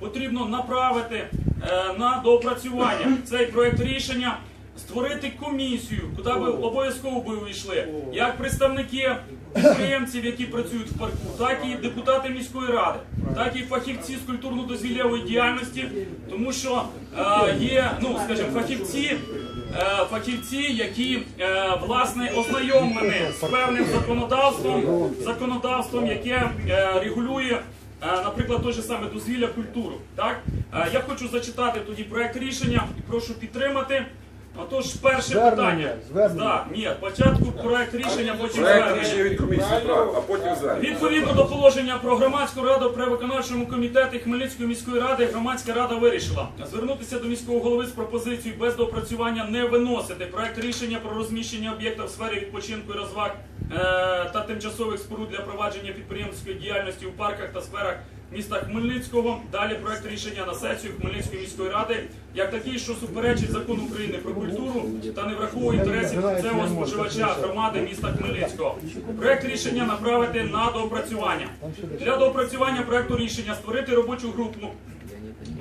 потрібно направити е, на доопрацювання цей проект рішення. Створити комісію, куди би обов'язково би увійшли як представники підприємців, які працюють в парку, так і депутати міської ради, так і фахівці з культурно-дозвіллєвої діяльності, тому що е, є, ну скажімо, фахівці, е, фахівці, які власне ознайомлені з певним законодавством, законодавством, яке регулює. Е, Наприклад, той же саме дозвілля культуру. Так Е, я хочу зачитати тоді проект рішення і прошу підтримати. Отож, перше Звернення, питання. звернення. Да, ні, спочатку проект рішення, потім Проект звернення. рішення від комісії, а потім звернення. Відповідно до положення про громадську раду при виконавчому комітеті Хмельницької міської ради, громадська рада вирішила звернутися до міського голови з пропозицією без доопрацювання не виносити проект рішення про розміщення об'єкта в сфері відпочинку і розваг е, та тимчасових споруд для провадження підприємницької діяльності у парках та сферах міста Хмельницького. Далі проект рішення на сесію Хмельницької міської ради як такий, що суперечить закону України про культуру та не враховує інтересів кінцевого споживача громади міста Хмельницького. Проект рішення направити на доопрацювання. Для доопрацювання проекту рішення створити робочу групу,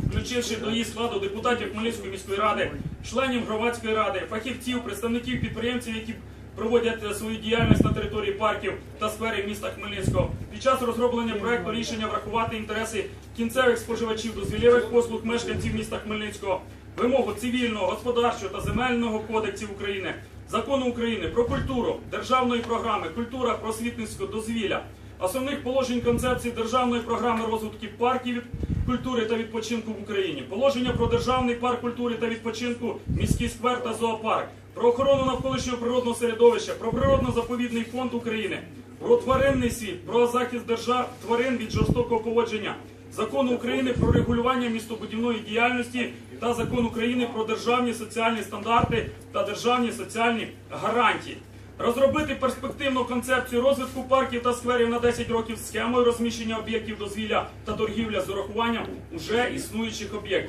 включивши до її складу депутатів Хмельницької міської ради, членів громадської ради, фахівців, представників підприємців, які проводять е, свою діяльність на території парків та сфері міста Хмельницького. Під час розроблення проекту рішення врахувати інтереси кінцевих споживачів дозвілєвих послуг мешканців міста Хмельницького, вимогу цивільного, господарчого та земельного кодексів України, закону України про культуру, державної програми, культура просвітницького дозвілля, основних положень концепції державної програми розвитку парків культури та відпочинку в Україні, положення про державний парк культури та відпочинку, міський сквер та зоопарк, про охорону навколишнього природного середовища, про природно-заповідний фонд України, про тваринний світ, про захист держав тварин від жорстокого поводження. Закону України про регулювання містобудівної діяльності та закон України про державні соціальні стандарти та державні соціальні гарантії. Розробити перспективну концепцію розвитку парків та скверів на 10 років з схемою розміщення об'єктів дозвілля та торгівля з урахуванням уже існуючих об'єктів.